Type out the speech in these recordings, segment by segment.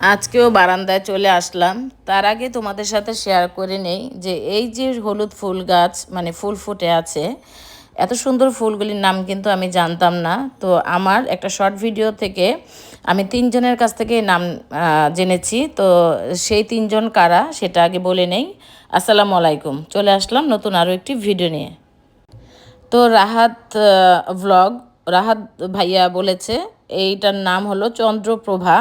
আজকেও বারান্দায় চলে আসলাম। তার আগে তোমাদের সাথে শেয়ার করে নেই যে এই যে হলুদ ফুল গাছ মানে ফুল ফুটে আছে, এত সুন্দর ফুলগুলির নাম কিন্তু আমি জানতাম না। তো আমার একটা শর্ট ভিডিও থেকে আমি তিনজনের কাছ থেকে নাম জেনেছি। তো সেই তিনজন কারা সেটা আগে বলে নেই। আসসালামু আলাইকুম। চলে আসলাম নতুন আরও একটি ভিডিও নিয়ে। তো রাহাত ভ্লগ রাহাত ভাইয়া বলেছে, এইটার নাম হলো চন্দ্রপ্রভা।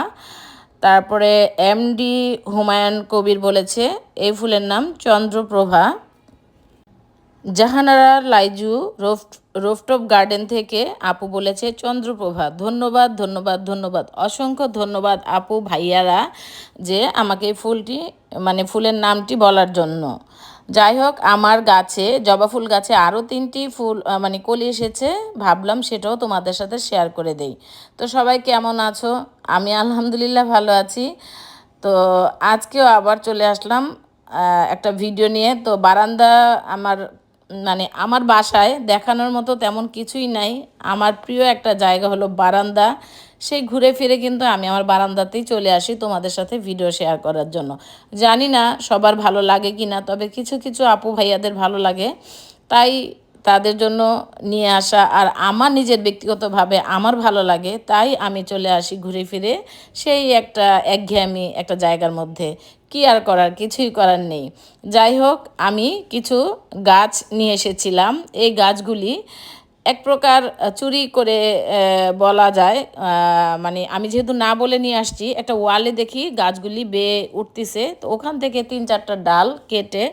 তারপরে এমডি হুমায়ুন কবির বলেছে, এই ফুলের নাম Chandraprabha. Jahanara Laiju roof, rooftop garden থেকে আপু বলেছে, চন্দ্রপ্রভা, ধন্যবাদ ধন্যবাদ ধন্যবাদ। অসংখ্য ধন্যবাদ আপু ভাইয়ারা যে আমাকে ফুলটি মানে ফুলের নামটি বলার জন্য। যাই হোক আমার গাছে, জবা ফুল গাছে আরও তিনটি ফুল মানে কলি এসেছে, ভাবলাম সেটাও তোমাদের সাথে শেয়ার করে দেই। তো সবাই কেমন আছো? আমি আলহামদুলিল্লাহ ভালো আছি। তো আজকেও আবার চলে আসলাম একটা ভিডিও নিয়ে। তো বারান্দা আমার মানে আমার বাসায় দেখানোর মতো তেমন কিছুই নাই। আমার প্রিয় একটা জায়গা হলো বারান্দা। সেই ঘুরে ফিরে কিন্তু আমি আমার বারান্দাতেই চলে আসি তোমাদের সাথে ভিডিও শেয়ার করার জন্য। জানি না সবার ভালো লাগে কি না তবে কিছু কিছু আপু ভাইয়াদের ভালো লাগে। তাই তাদের জন্য নিয়ে আসা আর আমার নিজের ব্যক্তিগতভাবে আমার ভালো লাগে, তাই আমি চলে আসি ঘুরে ফিরে সেই একটা একঘেয়েমি একটা জায়গার মধ্যে। কি আর করার? কিছুই করার নেই। যাই হোক, আমি কিছু গাছ নিয়ে এসেছিলাম। এই গাছগুলি এক প্রকার চুরি করে বলা যায়। মানে আমি যেহেতু না বলে নিয়ে আসছি, একটা ওয়ালে দেখি গাছগুলি বেয়ে উঠতেছে। তো ওখান থেকে তিন চারটা ডাল কেটে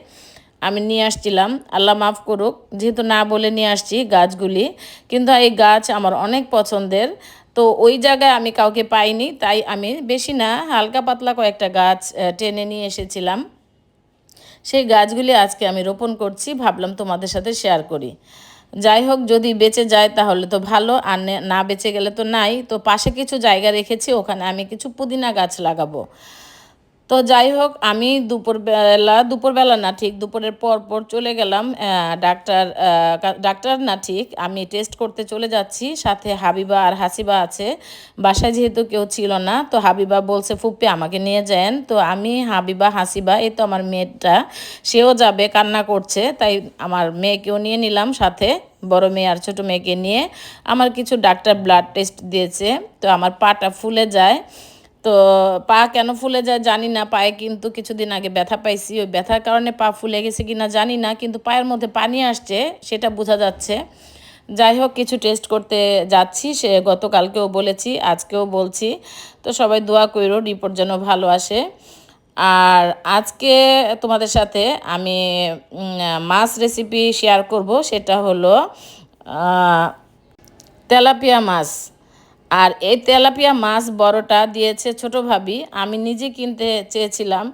আমি নিয়ে আসছিলাম। আল্লাহ মাফ করুক, যেহেতু না বলে নিয়ে আসছি গাছগুলি, কিন্তু এই গাছ আমার অনেক পছন্দের। তো ওই জায়গায় আমি কাউকে পাইনি, তাই আমি বেশি না, হালকা পাতলা কয়েকটা গাছ টেনে নিয়ে এসেছিলাম। সেই গাছগুলি আজকে আমি রোপণ করছি, ভাবলাম তোমাদের সাথে শেয়ার করি। যাই হোক যদি বেঁচে যায় তাহলে তো ভালো, আর নে- বেঁচে গেলে তো নাই। তো পাশে কিছু জায়গা রেখেছি, ওখানে আমি কিছু পুদিনা গাছ লাগাবো। তো যাই হোক, আমি দুপুরবেলা দুপুরবেলা না ঠিক, দুপুরের পর পর চলে গেলাম ডাক্তার ডাক্তার না ঠিক, আমি টেস্ট করতে চলে যাচ্ছি, সাথে হাবিবা আর হাসিবা আছে, বাসায় যেহেতু কেউ ছিল না, তো হাবিবা বলছে, ফুপ্পি, আমাকে নিয়ে যান। তো আমি, হাবিবা, হাসিবা, এই তো আমার মেয়েটা, সেও যাবে, কান্না করছে, তাই আমার মেয়েকেও নিয়ে নিলাম সাথে, বড় মেয়ে আর ছোটো মেয়েকে নিয়ে। আমার কিছু ডাক্তার ব্লাড টেস্ট দিয়েছে, তো আমার পাটা ফুলে যায়। তো পা কেন ফুলে যায় জানি না, পায়ে কিন্তু কিছুদিন আগে ব্যথা পাইছি। ওই ব্যথার কারণে পা ফুলে গেছে কিনা জানি না, কিন্তু পায়ের মধ্যে পানি আসছে সেটা বোঝা যাচ্ছে। যাই হোক, কিছু টেস্ট করতে যাচ্ছি, সে গতকালকেও বলেছি, আজকেও বলছি। তো সবাই দোয়া কইরো রিপোর্ট যেন ভালো আসে। আর আজকে তোমাদের সাথে আমি মাছ রেসিপি শেয়ার করব, সেটা হলো তেলাপিয়া মাছ। আর এই তেলাপিয়া মাছ বড়টা দিয়েছে ছোট ভাবি। আমি নিজে কিনতে চেয়েছিলাম,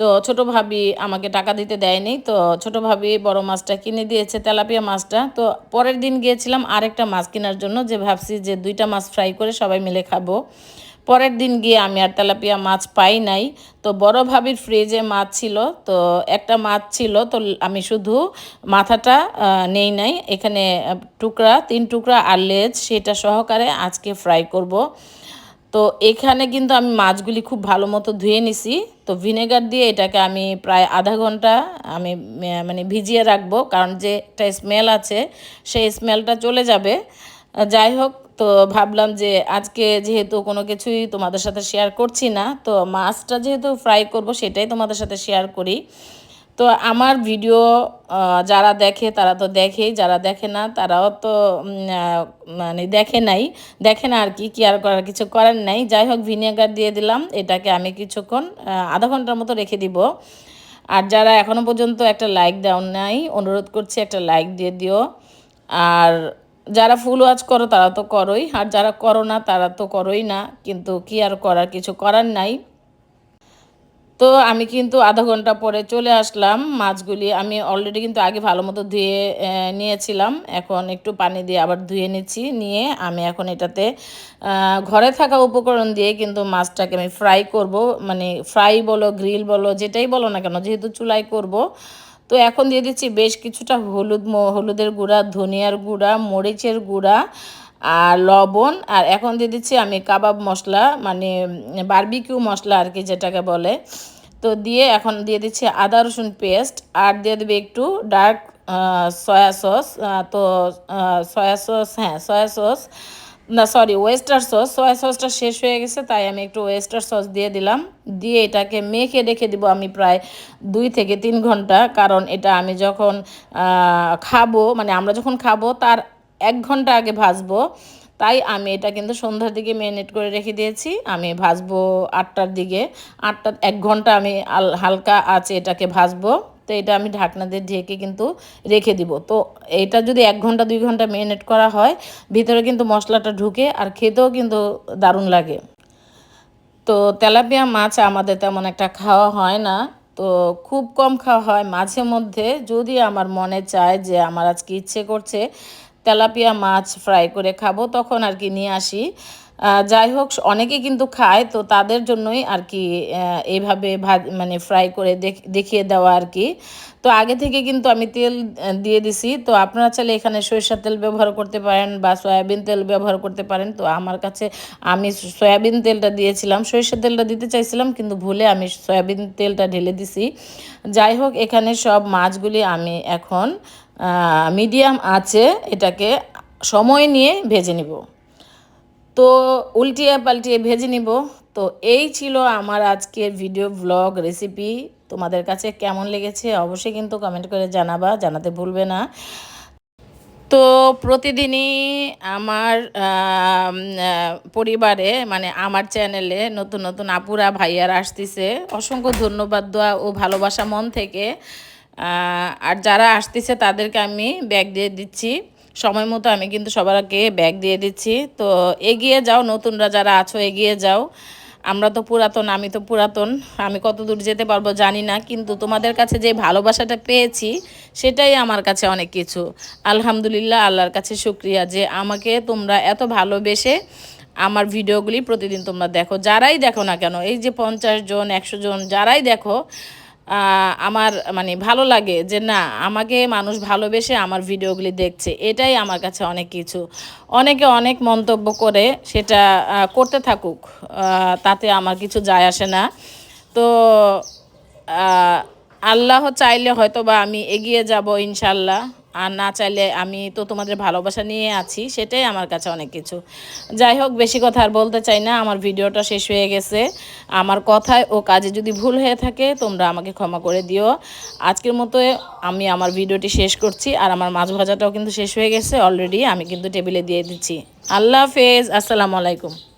তো ছোট ভাবি আমাকে টাকা দিতে দেয়নি, তো ছোট ভাবি বড় মাছটা কিনে দিয়েছে, তেলাপিয়া মাছটা। তো পরের দিন গিয়েছিলাম আরেকটা মাছ কেনার জন্য, যে ভাবছি যে দুইটা মাছ ফ্রাই করে সবাই মিলে খাব। পরের দিন গিয়ে আমি আর তেলাপিয়া মাছ পাই নাই। তো বড় ভাবির ফ্রিজে মাছ ছিল। তো একটা মাছ ছিল, তো আমি শুধু মাথাটা নেই নাই। এখানে টুকরা, তিন টুকরা আর লেজ, সেটা সহকারে আজকে ফ্রাই করব। তো এখানে কিন্তু আমি মাছগুলি খুব ভালো মতো ধুয়ে নিছি। তো ভিনেগার দিয়ে এটাকে আমি প্রায় আধা ঘণ্টা আমি মানে ভিজিয়ে রাখব। কারণ যে একটা স্মেল আছে, সেই স্মেলটা চলে যাবে। যাই হোক তো ভাবলাম যে আজকে যেহেতু কোনো কিছুই তোমাদের সাথে শেয়ার করছি না, তো মাছটা যেহেতু ফ্রাই করব সেটাই তোমাদের সাথে শেয়ার করি। তো আমার ভিডিও যারা দেখে তারা তো দেখেই, যারা দেখে না তারাও তো মানে দেখে নাই। দেখে না আর কি কি আর করার, কিছু করার নাই। যাই হোক ভিনেগার দিয়ে দিলাম, এটাকে আমি কিছুক্ষণ আধা ঘণ্টার মতো রেখে দিব। আর যারা এখনও পর্যন্ত একটা লাইক দেও নাই, অনুরোধ করছি একটা লাইক দিয়ে দিও। আর যারা ফুল ওয়াজ করো, তারা তো করোই। আর যারা করো না, তারা তো করোই না। কিন্তু কি আর করার, কিছু করার নাই। তো আমি কিন্তু আধা ঘণ্টা পরে চলে আসলাম। মাছগুলি আমি অলরেডি কিন্তু আগে ভালো মতো ধুয়ে নিয়েছিলাম। এখন একটু পানি দিয়ে আবার ধুয়ে নিচ্ছি। নিয়ে আমি এখন এটাতে ঘরে থাকা উপকরণ দিয়ে কিন্তু মাছটাকে আমি ফ্রাই করব। মানে ফ্রাই বলো গ্রিল বলো, যেটাই বলো না কেন, যেহেতু চুলাই করব তো এখন দিয়ে দিচ্ছি বেশ কিছুটা হলুদ হলুদের গুঁড়া, ধনিয়ার গুঁড়া, মরিচের গুঁড়া আর লবণ। আর এখন দিয়ে দিচ্ছি আমি কাবাব মশলা মানে বারবিকিউ মশলা আর কি যেটাকে বলে। তো দিয়ে এখন দিয়ে দিচ্ছি আদা রসুন পেস্ট আর দিয়ে দেবে একটু ডার্ক সয়া সস তো সয়া সস হ্যাঁ সয়া সস না সরি ওয়েস্টার সস সয়া সসটা শেষ হয়ে গেছে, তাই আমি একটু ওয়েস্টার সস দিয়ে দিলাম। দিয়ে এটাকে মেখে রেখে দিব আমি প্রায় দুই থেকে তিন ঘণ্টা, কারণ এটা আমি যখন খাব মানে আমরা যখন খাব, তার এক ঘণ্টা আগে ভাজবো। তাই আমি এটা কিন্তু সন্ধ্যার দিকে ম্যারিনেট করে রেখে দিয়েছি। আমি ভাজবো আটটার দিকে, আটটার, এক ঘণ্টা আমি হালকা আছে এটাকে ভাজবো। তো এটা আমি ঢাকনা দিয়ে ঢেকে কিন্তু রেখে দিব। তো এটা যদি এক ঘণ্টা, দুই ঘণ্টা ম্যারিনেট করা হয়, ভিতরে কিন্তু মশলাটা ঢুকে আর খেতেও কিন্তু দারুণ লাগে। তো তেলাপিয়া মাছ আমাদের তেমন একটা খাওয়া হয় না, তো খুব কম খাওয়া হয়। মাঝে মধ্যে যদি আমার মনে চায় যে আমার আজকে ইচ্ছে করছে তেলাপিয়া মাছ ফ্রাই করে খাব, তখন আর কি নিয়ে আসি। যাই হোক, অনেকে কিন্তু খায়, তো তাদের জন্যই আর কি এইভাবে মানে ফ্রাই করে দেখিয়ে দেওয়া আর কি। তো আগে থেকে কিন্তু আমি তেল দিয়ে দিছি। তো আপনারা চাইলে এখানে সরিষার তেল ব্যবহার করতে পারেন বা সয়াবিন তেল ব্যবহার করতে পারেন। তো আমার কাছে আমি সয়াবিন তেলটা দিয়েছিলাম। সরিষার তেলটা দিতে চাইছিলাম, কিন্তু ভুলে আমি সয়াবিন তেলটা ঢেলে দিছি। যাই হোক, এখানে সব মাছগুলি আমি এখন মিডিয়াম আছে। এটাকে সময় নিয়ে ভেজে নিব। তো উল্টিয়ে পাল্টিয়ে ভেজে নিব। তো এই ছিল আমার আজকের ভিডিও ব্লগ রেসিপি তোমাদের কাছে কেমন লেগেছে অবশ্যই কিন্তু কমেন্ট করে জানাবা, জানাতে ভুলবে না। তো প্রতিদিনই আমার পরিবারে মানে আমার চ্যানেলে নতুন নতুন আপুরা, ভাইয়ারা আসতেছে। অসংখ্য ধন্যবাদ দেওয়া ও ভালোবাসা মন থেকে। আর যারা আসতেছে তাদেরকে আমি ব্যাগ দিয়ে দিচ্ছি। সময় মতো আমি কিন্তু সবার আগে ব্যাগ দিয়ে দিচ্ছি। তো এগিয়ে যাও, নতুনরা যারা আছো, এগিয়ে যাও। আমরা তো পুরাতন, আমি তো পুরাতন। আমি কত দূর যেতে পারব জানি না, কিন্তু তোমাদের কাছে যে ভালোবাসাটা পেয়েছি, সেটাই আমার কাছে অনেক কিছু। আলহামদুলিল্লাহ, আল্লাহর কাছে শুক্রিয়া যে আমাকে তোমরা এত ভালোবেসে আমার ভিডিওগুলি প্রতিদিন তোমরা দেখো। যারাই দেখো না কেন, এই যে পঞ্চাশ জন, একশো জন, যারাই দেখো আমার মানে ভালো লাগে যে না, আমাকে মানুষ ভালোবেসে আমার ভিডিওগুলি দেখছে। এটাই আমার কাছে অনেক কিছু। অনেকে অনেক মন্তব্য করে সেটা করতে থাকুক তাতে আমার কিছু যায় আসে না। তো আল্লাহ চাইলে হয়তো বা আমি এগিয়ে যাব ইনশাল্লাহ। আর না চাইলে আমি তো তোমাদের ভালোবাসা নিয়ে আছি, সেটাই আমার কাছে অনেক কিছু। যাই হোক, বেশি কথা আর বলতে চাই না, আমার ভিডিওটা শেষ হয়ে গেছে। আমার কথায় ও কাজে যদি ভুল হয়ে থাকে, তোমরা আমাকে ক্ষমা করে দিও। আজকের মতো আমি আমার ভিডিওটি শেষ করছি, আর আমার মাছ ভাজাটাও কিন্তু শেষ হয়ে গেছে অলরেডি, আমি কিন্তু টেবিলে দিয়ে দিচ্ছি। আল্লাহ হাফেজ, আসসালামু আলাইকুম।